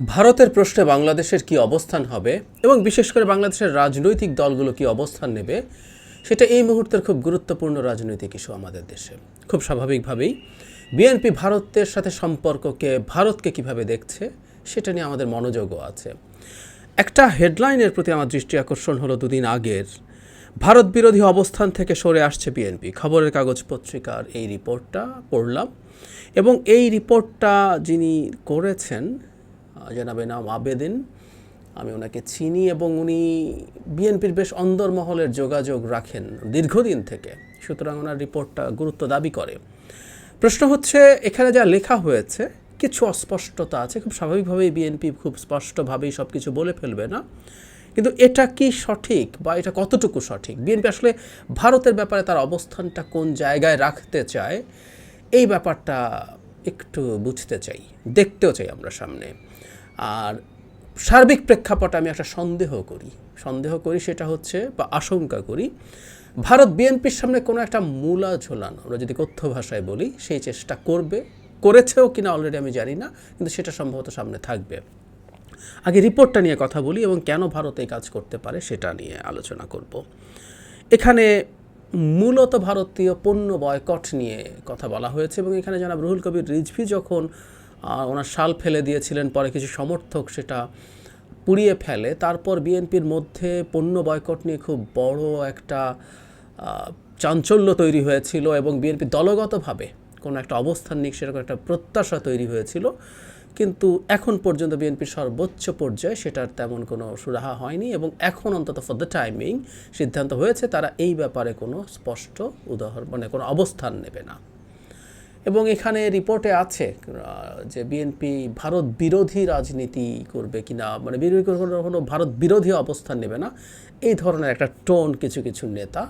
ভারতের প্রশ্নে বাংলাদেশের কি অবস্থান হবে এবং বিশেষ করে বাংলাদেশের রাজনৈতিক দলগুলো কি অবস্থান নেবে, সেটা এই মুহূর্তের খুব গুরুত্বপূর্ণ রাজনৈতিক ইস্যু আমাদের দেশে। খুব স্বাভাবিকভাবেই বিএনপি ভারতের সাথে সম্পর্ককে, ভারতকে কীভাবে দেখছে, সেটা নিয়ে আমাদের মনোযোগও আছে। একটা হেডলাইনের প্রতি আমার দৃষ্টি আকর্ষণ হলো দুদিন আগের। ভারত বিরোধী অবস্থান থেকে সরে আসছে বিএনপি খবরের কাগজ পত্রিকার এই রিপোর্টটা পড়লাম এবং এই রিপোর্টটা যিনি করেছেন জনাবে নাম আবেদিন। আমি ওনাকে চিনি এবং উনি বিএনপির বেশ অন্দরমহলের যোগাযোগ রাখেন দীর্ঘদিন থেকে, সুতরাং ওনার রিপোর্টটা গুরুত্ব দাবি করে। প্রশ্ন হচ্ছে, এখানে যা লেখা হয়েছে, কিছু অস্পষ্টতা আছে। খুব স্বাভাবিকভাবেই বিএনপি খুব স্পষ্টভাবেই সব কিছু বলে ফেলবে না। কিন্তু এটা কি সঠিক বা এটা কতটুকু সঠিক? বিএনপি আসলে ভারতের ব্যাপারে তার অবস্থানটা কোন জায়গায় রাখতে চায়, এই ব্যাপারটা একটু বুঝতে চাই, দেখতেও চাই আমরা সামনে। আর সার্বিক প্রেক্ষাপটে আমি একটা সন্দেহ করি। সন্দেহ করি সেটা হচ্ছে বা আশঙ্কা করি, ভারত বিএনপির সামনে কোনো একটা মূলা ঝোলানো, আমরা যদি কথ্য ভাষায় বলি, সেই চেষ্টা করবে, করেছেও কিনা অলরেডি আমি জানি না, কিন্তু সেটা সম্ভবত সামনে থাকবে। আগে রিপোর্টটা নিয়ে কথা বলি এবং কেন ভারত এই কাজ করতে পারে সেটা নিয়ে আলোচনা করব। এখানে মূলত ভারতীয় পণ্য বয়কট নিয়ে কথা বলা হয়েছে এবং এখানে জানাব রুহুল কবির রিজভি যখন ওনার শাল ফেলে দিয়েছিলেন, পরে কিছু সমর্থক সেটা পুড়িয়ে ফেলে। তারপর বিএনপির মধ্যে পণ্য বয়কট নিয়ে খুব বড় একটা চাঞ্চল্য তৈরি হয়েছিল এবং বিএনপি দলগতভাবে কোনো একটা অবস্থান নিক সেরকম একটা প্রত্যাশা তৈরি হয়েছিল। কিন্তু এখন পর্যন্ত বিএনপির সর্বোচ্চ পর্যায়ে সেটার তেমন কোনো সুরাহা হয়নি এবং এখন অন্তত ফর দ্য টাইমিং সিদ্ধান্ত হয়েছে, তারা এই ব্যাপারে কোনো স্পষ্ট উদাহরণ মানে কোনো অবস্থান নেবে না। এবং এখানে রিপোর্টে আছে যে বিএনপি ভারত বিরোধী রাজনীতি করবে কি না মানে বিরোধী কোনো কোনো ভারত বিরোধী অবস্থান নেবে না, এই ধরনের একটা টোন কিছু কিছু নেতা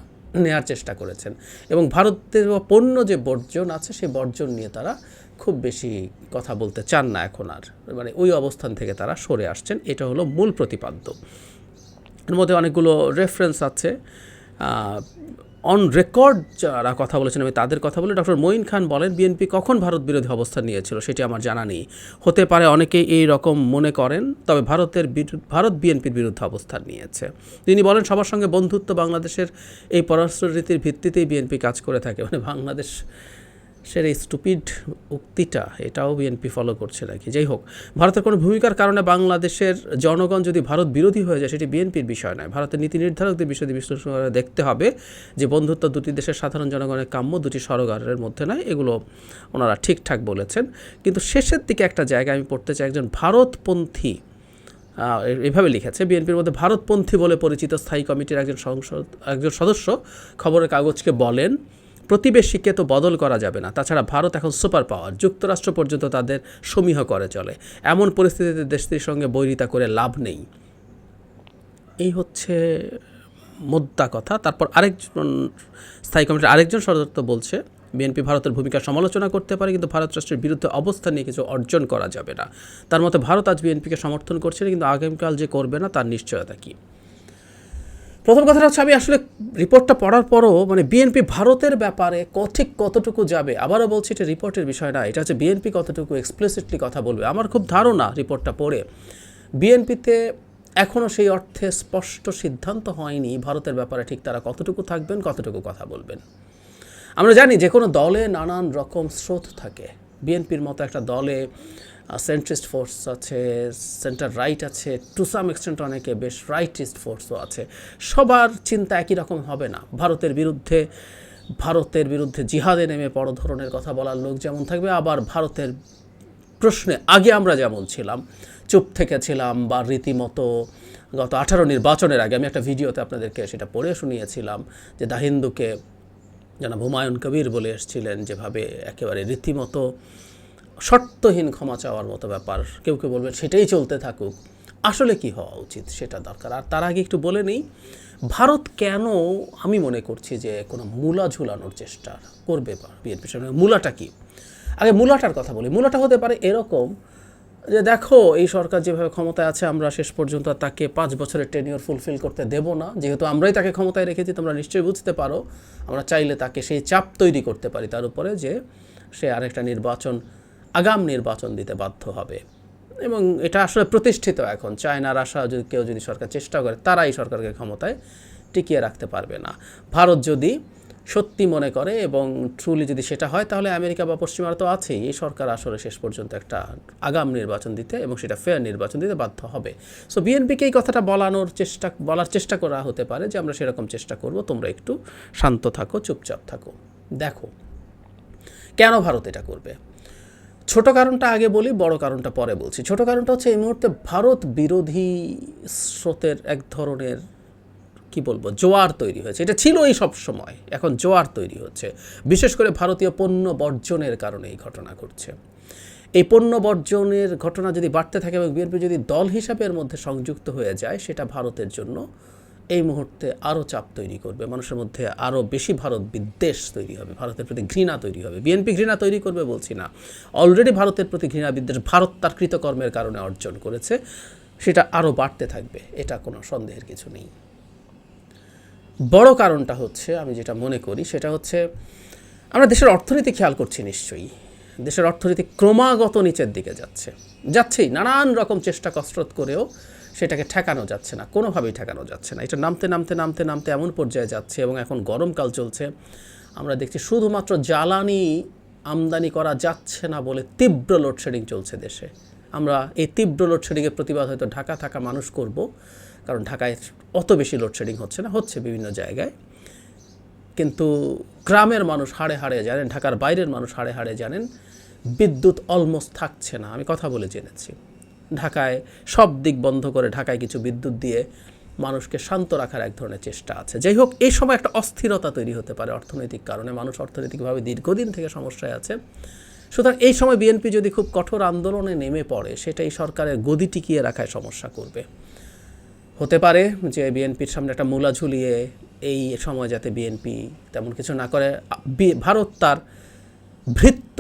নেয়ার চেষ্টা করেছেন। এবং ভারতের পণ্য যে বর্জন আছে, সেই বর্জন নিয়ে তারা খুব বেশি কথা বলতে চান না এখন আর মানে ওই অবস্থান থেকে তারা সরে আসছেন, এটা হলো মূল প্রতিপাদ্য। এর মধ্যে অনেকগুলো রেফারেন্স আছে অন রেকর্ড যারা কথা বলেছেন, আমি তাদের কথা বলে। ডক্টর মঈন খান বলেন, বিএনপি কখন ভারত বিরোধী অবস্থান নিয়েছিল সেটি আমার জানা নেই। হতে পারে অনেকেই এই রকম মনে করেন, তবে ভারতের ভারত বিএনপির বিরুদ্ধে অবস্থান নিয়েছে। তিনি বলেন, সবার সঙ্গে বন্ধুত্ব বাংলাদেশের এই পররাষ্ট্র রীতির ভিত্তিতেই বিএনপি কাজ করে থাকে। মানে বাংলাদেশ সের এই স্টুপিড উক্তিটা, এটাও বিএনপি ফলো করছে নাকি? যাই হোক, ভারতের কোনো ভূমিকার কারণে বাংলাদেশের জনগণ যদি ভারত বিরোধী হয়ে যায়, সেটি বিএনপির বিষয় নয়। ভারতের নীতি নির্ধারকদের বিষয়টি বিশ্লেষণ করে দেখতে হবে যে বন্ধুত্ব দুটি দেশের সাধারণ জনগণের কাম্য, দুটি সরকারের মধ্যে নয়, এগুলো ওনারা ঠিকঠাক বলেছেন। কিন্তু শেষের দিকে একটা জায়গায় আমি পড়তে চাই, একজন ভারতপন্থী এভাবে লিখেছে বিএনপির মধ্যে ভারতপন্থী বলে পরিচিত স্থায়ী কমিটির একজন সংসদ, একজন সদস্য খবরের কাগজকে বলেন প্রতিবেশীকে তো বদল করা যাবে না। তাছাড়া ভারত এখন সুপার পাওয়ার যুক্তরাষ্ট্র পর্যন্ত তাদের সমীহ করে চলে। এমন পরিস্থিতিতে দেশটির সঙ্গে বৈরিতা করে লাভ নেই। এই হচ্ছে মোদ্দা কথা। তারপর আরেকজন স্থায়ী কমিটির আরেকজন সদস্য বলছে বিএনপি ভারতের ভূমিকা সমালোচনা করতে পারে কিন্তু ভারত রাষ্ট্রের বিরুদ্ধে অবস্থান নিয়ে কিছু অর্জন করা যাবে না। তার মতে ভারত আজ বিএনপিকে সমর্থন করছে না, কিন্তু আগামীকাল যে করবে না তার নিশ্চয়তা কী? প্রথম কথাটা হচ্ছে আমি আসলে রিপোর্টটা পড়ার পরও মানে বিএনপি ভারতের ব্যাপারে ঠিক কতটুকু যাবে? আবারও বলছি এটা রিপোর্টের বিষয় না, এটা হচ্ছে বিএনপি কতটুকু এক্সপ্লিসিটলি কথা বলবে। আমার খুব ধারণা রিপোর্টটা পড়ে। বিএনপিতে এখনও সেই অর্থে স্পষ্ট সিদ্ধান্ত হয়নি ভারতের ব্যাপারে ঠিক তারা কতটুকু থাকবেন, কতটুকু কথা বলবেন। আমরা জানি যে কোনো দলে নানান রকম স্রোত থাকে। বিএনপির মতো একটা দলে সেন্ট্রিস্ট ফোর্স আছে সেন্টার রাইট আছে টু সাম এক্সটেন্ট অনেকে বেশ রাইটিস্ট ফোর্সও আছে। সবার চিন্তা একই রকম হবে না। ভারতের বিরুদ্ধে ভারতের বিরুদ্ধে জিহাদে নেমে বড় ধরনের কথা বলার লোক যেমন থাকবে, আবার ভারতের প্রশ্নে আগে আমরা যেমন ছিলাম, চুপ থেকে ছিলাম বা রীতিমতো গত আঠারো নির্বাচনের আগে, আমি একটা ভিডিওতে আপনাদেরকে সেটা পড়ে শুনিয়েছিলাম যে দাহিন্দুকে যেন হুমায়ুন কবির বলে এসেছিলেন যেভাবে একেবারে রীতিমতো শর্তহীন ক্ষমা চাওয়ার মতো ব্যাপার। কেউ কেউ বলবেন সেটাই চলতে থাকুক। আসলে কি হওয়া উচিত সেটা দরকার। আর তার আগে একটু বলে নেই, ভারত কেন আমি মনে করছি যে কোনো মূলা ঝুলানোর চেষ্টা করবে বিএনপির সঙ্গে মূলাটা কি? আগে মূলাটার কথা বলি। মূলাটা হতে পারে এরকম যে দেখো, এই সরকার যেভাবে ক্ষমতায় আছে, আমরা শেষ পর্যন্ত তাকে পাঁচ বছরের টেনিওর ফুলফিল করতে দেব না। যেহেতু আমরাই তাকে ক্ষমতায় রেখেছি, তোমরা নিশ্চয়ই বুঝতে পারো। আমরা চাইলে তাকে সেই চাপ তৈরি করতে পারি, তার উপরে যে সে আরেকটা নির্বাচন, আগাম নির্বাচন দিতে বাধ্য হবে। এবং এটা আসলে প্রতিষ্ঠিত এখন। চায়না রাশা যদি কেউ যদি সরকার চেষ্টা করে, তারাই সরকারকে ক্ষমতায় টিকিয়ে রাখতে পারবে না। ভারত যদি সত্যি মনে করে এবং ট্রুলি যদি সেটা হয়, তাহলে আমেরিকা বা পশ্চিমারা তো আছেই। এই সরকার আসলে শেষ পর্যন্ত একটা আগাম নির্বাচন দিতে এবং সেটা ফেয়ার নির্বাচন দিতে বাধ্য হবে। সো বিএনপিকে এই কথাটা বলানোর চেষ্টা, বলার চেষ্টা করা হতে পারে যে আমরা সেরকম চেষ্টা করব। তোমরা একটু শান্ত থাকো, চুপচাপ থাকো। দেখো, কেন ভারত এটা করবে? ছোট কারণটা আগে বলি, বড় কারণটা পরে বলছি। ছোট কারণটা হচ্ছে এই মুহূর্তে ভারত বিরোধী স্রোতের এক ধরনের কি বলব, জোয়ার তৈরি হয়েছে। এটা ছিলই সব সময়, এখন জোয়ার তৈরি হচ্ছে। বিশেষ করে ভারতীয় পণ্য বর্জনের কারণে এই ঘটনা ঘটছে। এই পণ্য বর্জনের ঘটনা যদি বাড়তে থাকে এবং বিএনপি যদি দল হিসাবে এর মধ্যে সংযুক্ত হয়ে যায়, সেটা ভারতের জন্য এই মুহূর্তে আরও চাপ তৈরি করবে। মানুষের মধ্যে আরও বেশি ভারত বিদ্বেষ তৈরি হবে, ভারতের প্রতি ঘৃণা তৈরি হবে। বিএনপি ঘৃণা তৈরি করবে বলছি না। অলরেডি ভারতের প্রতি ঘৃণা বিদ্বেষ ভারত তার কৃতকর্মের কারণে অর্জন করেছে। সেটা আরও বাড়তে থাকবে, এটা কোনো সন্দেহের কিছু নেই। বড় কারণটা হচ্ছে, আমি যেটা মনে করি, সেটা হচ্ছে আমরা দেশের অর্থনীতি খেয়াল করছি নিশ্চয়ই। দেশের অর্থনীতি ক্রমাগত নিচের দিকে যাচ্ছে। যাচ্ছেই, নানান রকম চেষ্টা কসরত করেও সেটাকে ঠেকানো যাচ্ছে না, কোনোভাবেই ঠেকানো যাচ্ছে না। এটা নামতে নামতে নামতে নামতে এমন পর্যায়ে যাচ্ছে এবং এখন গরমকাল চলছে। আমরা দেখছি শুধুমাত্র জ্বালানি আমদানি করা যাচ্ছে না বলে তীব্র লোডশেডিং চলছে দেশে। আমরা এই তীব্র লোডশেডিংয়ের প্রতিবাদ হয়তো ঢাকা থাকা মানুষ করব কারণ ঢাকায় অত বেশি লোডশেডিং হচ্ছে না, হচ্ছে বিভিন্ন জায়গায়। কিন্তু গ্রামের মানুষ হাড়ে হাড়ে জানেন, ঢাকার বাইরের মানুষ হাড়ে হাড়ে জানেন, বিদ্যুৎ অলমোস্ট থাকছে না। আমি কথা বলে জেনেছি। ঢাকায় সব দিক বন্ধ করে ঢাকায় কিছু বিদ্যুৎ দিয়ে মানুষকে শান্ত রাখার এক ধরনের চেষ্টা আছে। যাই হোক, এই সময় একটা অস্থিরতা তৈরি হতে পারে অর্থনৈতিক কারণে। মানুষ অর্থনৈতিকভাবে দীর্ঘদিন থেকে সমস্যায় আছে। সুতরাং এই সময় বিএনপি যদি খুব কঠোর আন্দোলনে নেমে পড়ে, সেটাই সরকারের গদি টিকিয়ে রাখায় সমস্যা করবে। হতে পারে যে বিএনপির সামনে একটা মূলা ঝুলিয়ে এই সময় যাতে বিএনপি তেমন কিছু না করে। ভারত তার ভৃত্য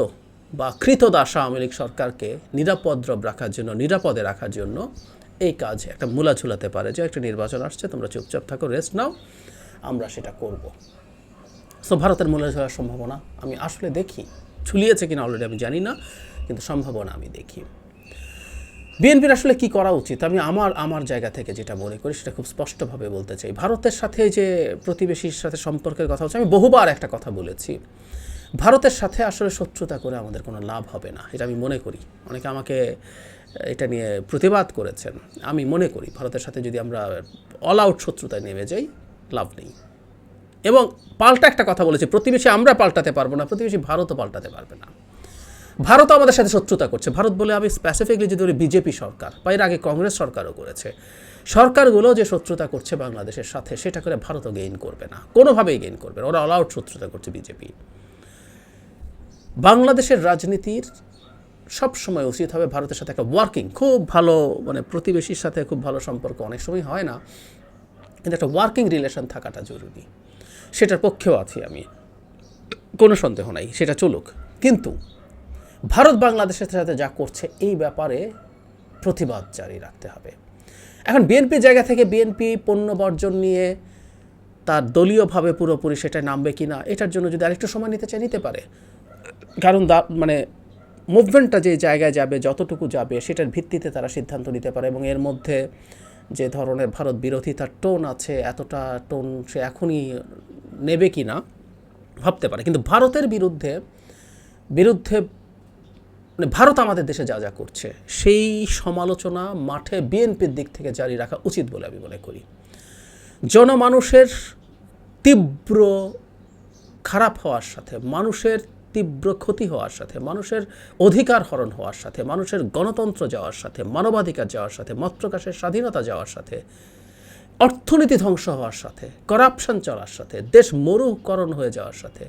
বা কৃতদাস আওয়ামী লীগ সরকারকে নিরাপদ রাখার জন্য, নিরাপদে রাখার জন্য এই কাজ একটা মূলা ঝুলাতে পারে যে একটা নির্বাচন আসছে, তোমরা চুপচাপ থাকো, রেস্ট নাও, আমরা সেটা করব। সো ভারতের মূলা ঝোলার সম্ভাবনা আমি আসলে দেখি। ঝুলিয়েছে কিনা অলরেডি আমি জানি না, কিন্তু সম্ভাবনা আমি দেখি। বিএনপির আসলে কি করা উচিত? আমি আমার আমার জায়গা থেকে যেটা মনে করি সেটা খুব স্পষ্টভাবে বলতে চাই। ভারতের সাথে যে প্রতিবেশীর সাথে সম্পর্কের কথা হচ্ছে, আমি বহুবার একটা কথা বলেছি। ভারতের সাথে আসলে শত্রুতা করে আমাদের কোনো লাভ হবে না, এটা আমি মনে করি। অনেকে আমাকে এটা নিয়ে প্রতিবাদ করেছেন। আমি মনে করি ভারতের সাথে যদি আমরা অল আউট শত্রুতায় নেমে যাই, লাভ নেই। এবং পাল্টা একটা কথা বলেছি, প্রতিবেশী আমরা পাল্টাতে পারব না, প্রতিবেশী ভারতও পাল্টাতে পারবে না। ভারত আমাদের সাথে শত্রুতা করছে। ভারত বলে আমি স্পেসিফিকলি যদি বলি বিজেপি সরকার, বা এর আগে কংগ্রেস সরকারও করেছে। সরকারগুলো যে শত্রুতা করছে বাংলাদেশের সাথে, সেটা করে ভারতও গেইন করবে না। কোনোভাবেই গেইন করবে না। ওরা অল আউট শত্রুতা করছে বিজেপি। বাংলাদেশের রাজনীতির সব সময় উচিত হবে ভারতের সাথে একটা ওয়ার্কিং খুব ভালো মানে প্রতিবেশীর সাথে খুব ভালো সম্পর্ক অনেক সময় হয় না। কিন্তু একটা ওয়ার্কিং রিলেশন থাকাটা জরুরি। সেটার পক্ষেও আছি আমি। কোনো সন্দেহ নাই, সেটা চলুক। কিন্তু ভারত বাংলাদেশের সাথে যা করছে, এই ব্যাপারে প্রতিবাদ জারি রাখতে হবে। এখন বিএনপি জায়গা থেকে বিএনপি পণ্য বর্জন নিয়ে তার দলীয়ভাবে পুরোপুরি সেটা নামবে কি না, এটার জন্য যদি আরেকটু সময় নিতে চায়, নিতে পারে। কারণ মানে মুভমেন্টটা যে জায়গায় যাবে, যতটুকু যাবে, সেটার ভিত্তিতে তারা সিদ্ধান্ত নিতে পারে এবং এর মধ্যে যে ধরনের ভারত বিরোধিতার টোন আছে, এতটা টোন সে এখনই নেবে কি না, ভাবতে পারে। কিন্তু ভারতের বিরুদ্ধে বিরুদ্ধে মানে ভারত আমাদের দেশে যা যা করছে, সেই সমালোচনা মাঠে বিএনপির দিক থেকে জারি রাখা উচিত বলে আমি মনে করি। জনমানুষের তীব্র খারাপ হওয়ার সাথে, মানুষের তীব্র ক্ষতি হওয়ার সাথে, মানুষের অধিকার হরণ হওয়ার সাথে, মানুষের গণতন্ত্র যাওয়ার সাথে, মানবাধিকার যাওয়ার সাথে মতপ্রকাশের স্বাধীনতা যাওয়ার সাথে, অর্থনীতি ধ্বংস হওয়ার সাথে করাপশন চলার সাথে, দেশ মরুকরণ হয়ে যাওয়ার সাথে,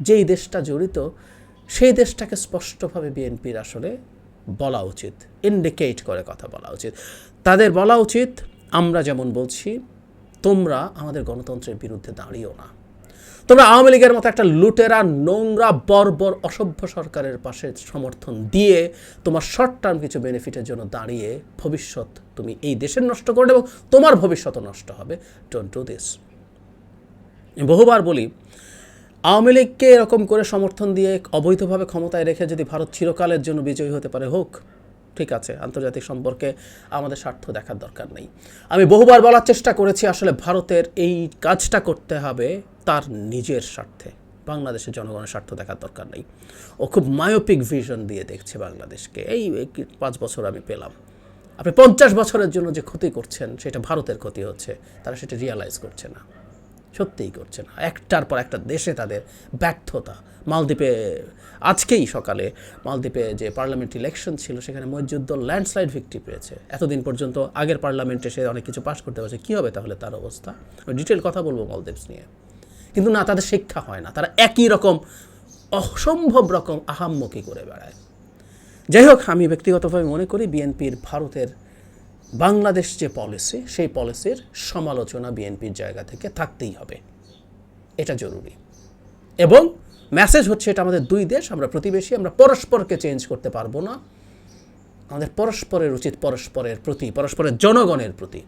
যেই দেশটা জড়িত সেই দেশটাকে স্পষ্টভাবে বিএনপির আসলে বলা উচিত ইন্ডিকেট করে কথা বলা উচিত। তাদের বলা উচিত, আমরা যেমন বলছি, তোমরা আমাদের গণতন্ত্রের বিরুদ্ধে দাঁড়িও না। তোমরা আওয়ামী লীগের মতো একটা লুটেরা, নোংরা, বর্বর, অসভ্য সরকারের পাশে সমর্থন দিয়ে তোমার শর্ট টার্ম কিছু বেনিফিটের জন্য দাঁড়িয়ে ভবিষ্যৎ তুমি এই দেশের নষ্ট করবে এবং তোমার ভবিষ্যৎও নষ্ট হবে। ডোন্ট ডু দিস বহুবার বলি আওয়ামী লীগকে এরকম করে সমর্থন দিয়ে অবৈধভাবে ক্ষমতায় রেখে যদি ভারত চিরকালের জন্য বিজয়ী হতে পারে, হোক, ঠিক আছে, আন্তর্জাতিক সম্পর্কে আমাদের স্বার্থ দেখার দরকার নেই। আমি বহুবার বলার চেষ্টা করেছি, আসলে ভারতের এই কাজটা করতে হবে তার নিজের স্বার্থে। বাংলাদেশের জনগণের স্বার্থ দেখার দরকার নেই। ও খুব মায়োপিক ভিশন দিয়ে দেখছে বাংলাদেশকে। এই পাঁচ বছর আমি পেলাম। আপনি পঞ্চাশ বছরের জন্য যে ক্ষতি করছেন, সেটা ভারতের ক্ষতি হচ্ছে, তারা সেটা রিয়ালাইজ করছে না। সত্যিই করছে না। একটার পর একটা দেশে তাদের ব্যর্থতা। মালদ্বীপে আজকেই সকালে মালদ্বীপে যে পার্লামেন্ট ইলেকশন ছিল, সেখানে মসজিদুল ল্যান্ডস্লাইড ভিক্টি পেয়েছে। এতদিন পর্যন্ত আগের পার্লামেন্টে সে অনেক কিছু পাশ করতে পারছে। কী হবে তাহলে তার অবস্থা? আমি ডিটেল কথা বলব মালদ্বীপস নিয়ে। কিন্তু না, তাদের শিক্ষা হয় না। তারা একই রকম, অসম্ভব রকম আহাম্মকি করে বেড়ায়। যাই হোক, আমি ব্যক্তিগতভাবে মনে করি, বিএনপির ভারতের বাংলাদেশ যে পলিসি, সেই পলিসির সমালোচনা বিএনপির জায়গা থেকে থাকতেই হবে। এটা জরুরি। এবং মেসেজ হচ্ছে এটা আমাদের দুই দেশ, আমরা প্রতিবেশী, আমরা পরস্পরকে চেঞ্জ করতে পারব না। আমাদের পরস্পরের উচিত পরস্পরের প্রতি, পরস্পরের জনগণের প্রতি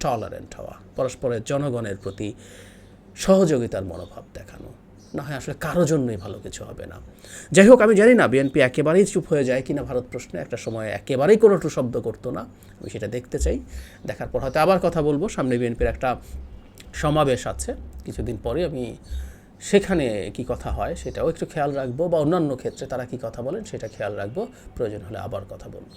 টলারেন্ট হওয়া, পরস্পরের জনগণের প্রতি সহযোগিতার মনোভাব দেখানো। না হয় আসলে কারও জন্যই ভালো কিছু হবে না। যাই হোক, আমি জানি না বিএনপি একেবারেই চুপ হয়ে যায় কিনা ভারত প্রশ্নে, একটা সময় একেবারেই কোনো টু শব্দ করতো না। আমি সেটা দেখতে চাই। দেখার পর হয়তো আবার কথা বলব। সামনে বিএনপির একটা সমাবেশ আছে। কিছুদিন পরে আমি সেখানে কি কথা হয় সেটাও একটু খেয়াল রাখব, বা অন্যান্য ক্ষেত্রে তারা কি কথা বলেন সেটা খেয়াল রাখব। প্রয়োজন হলে আবার কথা বলব।